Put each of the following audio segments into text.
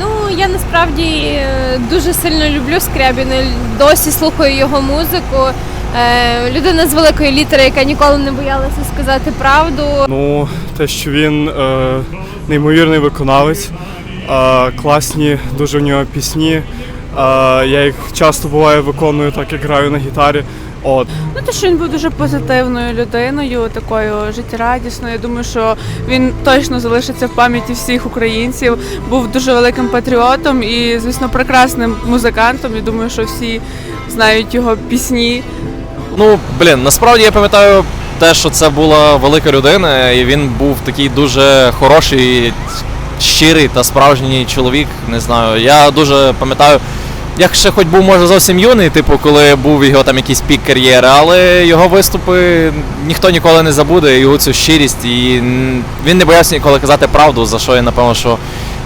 Ну, я насправді е, дуже сильно люблю Скрябіна, досі слухаю його музику. Е, Людина з великої літери, яка ніколи не боялася сказати правду. Ну, те, що він е, неймовірний виконавець, е, класні дуже в нього пісні. Е, я їх часто буває виконую, так як граю на гітарі. От. Ну, те, що він був дуже позитивною людиною, такою життєрадісною. Я думаю, що він точно залишиться в пам'яті всіх українців. Був дуже великим патріотом і, звісно, прекрасним музикантом. Я думаю, що всі знають його пісні. Ну, блін, насправді я пам'ятаю те, що це була велика людина, і він був такий дуже хороший, щирий та справжній чоловік. Не знаю. Я дуже пам'ятаю, як ще хоч був може зовсім юний, типу, коли був його там якийсь пік кар'єри, але його виступи ніхто ніколи не забуде, його цю щирість, і він не боявся ніколи казати правду, за що я напевно, що.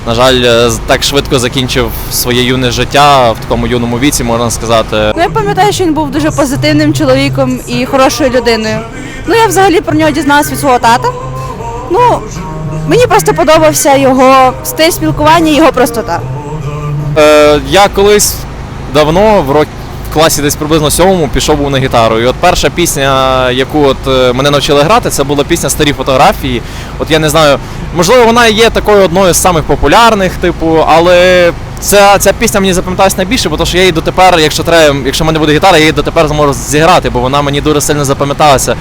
На жаль, е, так швидко закінчив своє юне життя в такому юному віці, можна сказати. Ну, я пам'ятаю, що він був дуже позитивним чоловіком і хорошою людиною. Ну, я взагалі про нього дізналась від свого тата. Ну, мені просто подобався його стиль спілкування, його простота. Е, я колись давно в рок в класі десь приблизно сьомому пішов був на гітару. І от перша пісня, яку от е, мене навчили грати, це була пісня Старі фотографії. От я не знаю, можливо, вона є такою одною з самих популярних, типу, але ця, ця пісня мені запам'яталась найбільше, бо то, що я її дотепер, якщо треба, якщо в мене буде гітара, я її дотепер зможу зіграти, бо вона мені дуже сильно запам'яталася.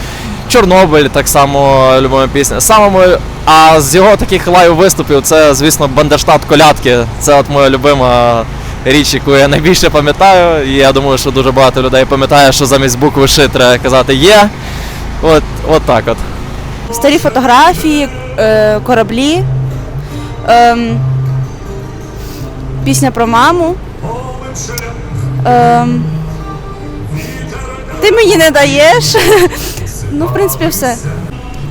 Чорнобиль так само любима пісня. Самому, а з його таких лайв виступів це, звісно, Бандерштат Колядки. Це от моя любима річ, яку я найбільше пам'ятаю. І я думаю, що дуже багато людей пам'ятає, що замість букви Ш треба казати є. От, от так от. Старі фотографії, е, кораблі, ем, пісня про маму. Ем, ти мені не даєш. Ну, в принципі, все.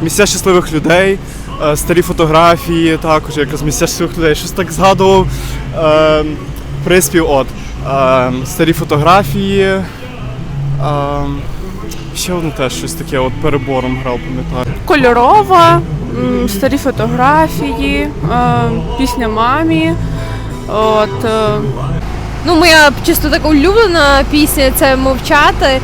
Місця щасливих людей, е, старі фотографії, також якраз місця щасливих людей. Щось так згадував. Приспів от. Е, старі фотографії. Е, ще одне теж щось таке, от перебором грав, пам'ятаю. Кольорова, м, старі фотографії, е, пісня мамі. От, е, Ну, моя чисто така улюблена пісня це мовчати.